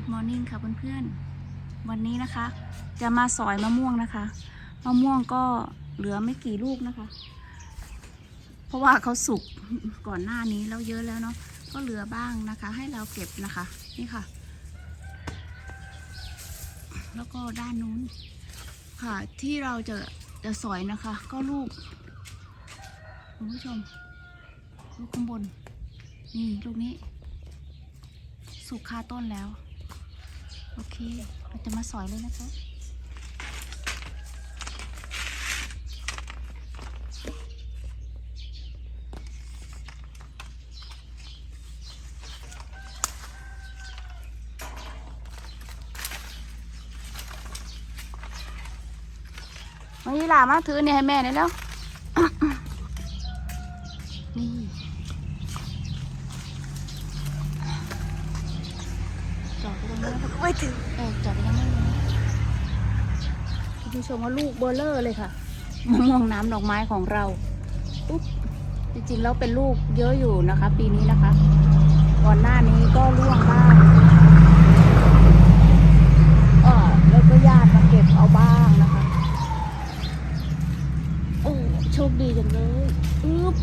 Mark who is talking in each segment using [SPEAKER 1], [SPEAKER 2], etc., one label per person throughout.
[SPEAKER 1] Good Morning ค่ะเพื่อนๆ วันนี้นะคะ จะมาสอยมะม่วงนะคะ มะม่วงก็เหลือไม่กี่ลูกนะคะ เพราะว่าเขาสุกก่อนหน้านี้แล้วเยอะแล้วเนาะ ก็เหลือบ้างนะคะ ให้เราเก็บนะคะ นี่ค่ะ แล้วก็ด้านนู้นค่ะ ที่เราจะจะสอยนะคะ ก็ลูกคุณผู้ชม ลูกข้างบน นี่ลูกนี้ สุกคาต้นแล้ว โอเค เราจะมาสอยเลยนะคะมายีหลามาถือเนี่ยให้แม่หน่ยแล้ว นี่ จอดไปตรงนี้น ไม่ถึงเออจอดไปตรงนี้นคุณผู้ชมว่าลูกเบอร์เลอร์เลยค่ะมะม่วงน้ำดอกไม้ของเราปุ๊บจริงๆแล้วเป็นลูกเยอะอยู่นะคะ ปีนี้นะคะ ก่อนหน้านี้ก็ร่วงบ้างเออแล้วก็ญาติมาเก็บเอาบ้างนะคะ โอ้โชคดีจังเลยอึ๊บ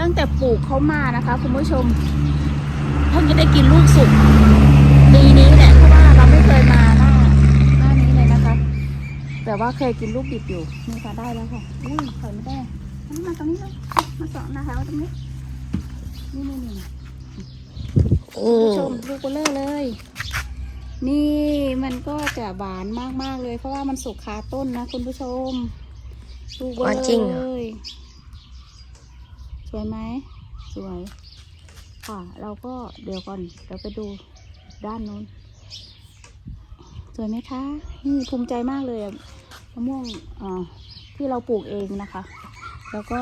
[SPEAKER 1] ตั้งแต่ปลูกเขามานะคะ คุณผู้ชมเพิ่งจะได้กินลูกสุก ปีนี้แหละเพราะว่าเราไม่เคยมาหน้าหน้านี้เลยนะคะ แต่ว่าเคยกินลูกดิบอยู่นี่ค่ะได้แล้วค่ะอุ้ยถอยไม่ได้อันนี้มาตรงนี้แล้วมาสองนะคะตรงนี้นี่นี่นี่
[SPEAKER 2] โอ้
[SPEAKER 1] คุณผู้ชมลูกเบลเลอร์เลย นี่มันก็จะหวานมากๆเลย เพราะว่ามันสุกคาต้นนะคุณผู้ชมลูกเบลเลอร์เลยสวยไหมสวยค่ะเราก็เดี๋ยวก่อนเดี๋ยวไปดูด้านนู้น สวยไหมคะนี่ภูมิใจมากเลยอะมะม่วงอ่าที่เราปลูกเองนะคะ แล้วก็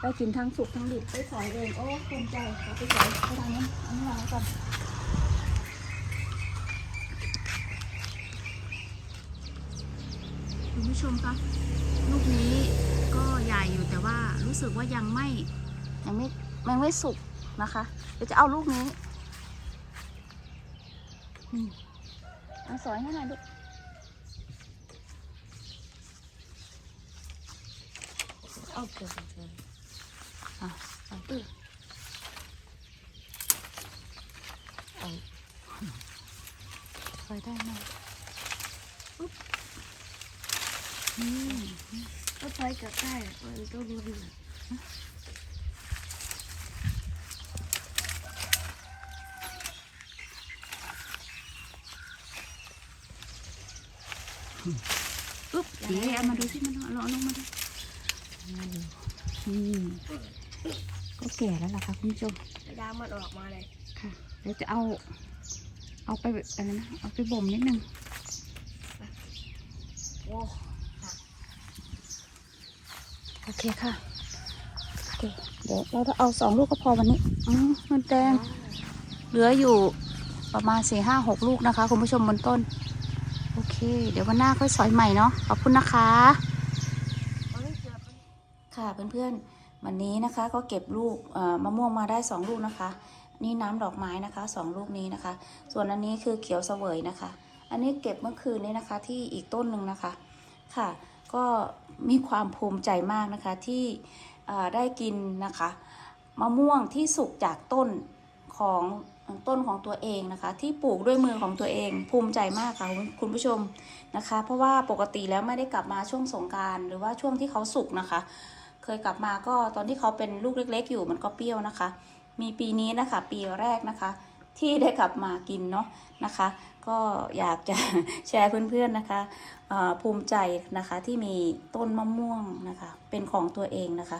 [SPEAKER 1] ได้กินทั้งสุกทั้งดิบไปสอยเอง โอ้ภูมิใจเราไปสอยไปทางนั้นอันนี้วางไว้ก่อนคุณผู้ชมคะลูกนี้ก็ใหญ่อยู่แต่ว่ารู้สึกว่ายังไม่ยังไม่ยังไม่สุกนะคะเดี๋ยวจะเอาลูกนี้นี่ เอาสอยให้หน่อยลูก
[SPEAKER 2] โอเค
[SPEAKER 1] อะสอยตื้อสอยได้ไหมปุ๊บนี่
[SPEAKER 2] ก็ไปกับใกล้มันต้องรู้ดี
[SPEAKER 1] ปุ๊บเดี๋ยวเอามาดูสิมันเอาลงมาดูนี่ก็แก่แล้วล่ะค่ะคุณผู้ชม
[SPEAKER 2] ยางมันออกมาเลย
[SPEAKER 1] ค่ะเดี๋ยวจะเอา เอาไปอะไรนะเอาไปบ่มนิดนึง
[SPEAKER 2] โอ้
[SPEAKER 1] โอเคค่ะโอเคเดี๋ยวเราจะเอาสองลูกก็พอวันนี้อืมมันแดงเหลืออยู่ประมาณสี่ห้าหกลูกนะคะ คุณผู้ชมบนต้น โอเค เดี๋ยววันหน้าค่อยสอยใหม่เนาะขอบคุณนะคะ ค่ะเพื่อนๆวันนี้นะคะก็เก็บลูกมะม่วงมาได้ 2 ลูกนะคะ นี่น้ำดอกไม้นะคะสองลูกนี้นะคะ ส่วนอันนี้คือเขียวเสวยนะคะ อันนี้เก็บเมื่อคืนนี้นะคะที่อีกต้นหนึ่งนะคะค่ะ ก็มีความภูมิใจมากนะคะที่ได้กินนะคะมะม่วงที่สุกจากต้น ของต้นของตัวเองนะคะ ที่ปลูกด้วยมือของตัวเอง ภูมิใจมากค่ะคุณผู้ชมนะคะ เพราะว่าปกติแล้วไม่ได้กลับมาช่วงสงการหรือว่าช่วงที่เขาสุกนะคะ เคยกลับมาก็ตอนที่เขาเป็นลูกเล็ก ๆ อยู่มันก็เปรี้ยวนะคะ มีปีนี้นะคะปีแรกนะคะที่ได้กลับมากินเนาะนะคะ ก็อยากจะแชร์เพื่อนๆนะคะภูมิใจนะคะที่มีต้นมะม่วงนะคะ เป็นของตัวเองนะคะ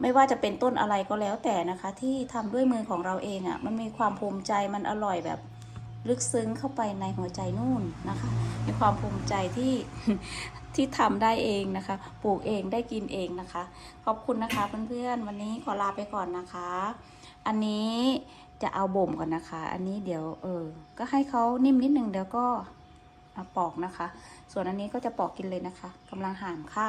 [SPEAKER 1] ไม่ว่าจะเป็นต้นอะไรก็แล้วแต่นะคะ ที่ทำด้วยมือของเราเองอะ่ะมันมีความภูมิใจมันอร่อยแบบลึกซึ้งเข้าไปในหัวใจนู่นนะคะ มีความภูมิใจที่ที่ทำได้เองนะคะ ปลูกเองได้กินเองนะคะ ขอบคุณนะคะเพื่อนๆ วันนี้ขอลาไปก่อนนะคะ อันนี้จะเอาบ่มก่อนนะคะ อันนี้เดี๋ยวเออ ก็ให้เขานิ่มนิดนึงเดี๋ยวก็เอาปอกนะคะ ส่วนอันนี้ก็จะปอกกินเลยนะคะกำลังหั่นค่ะ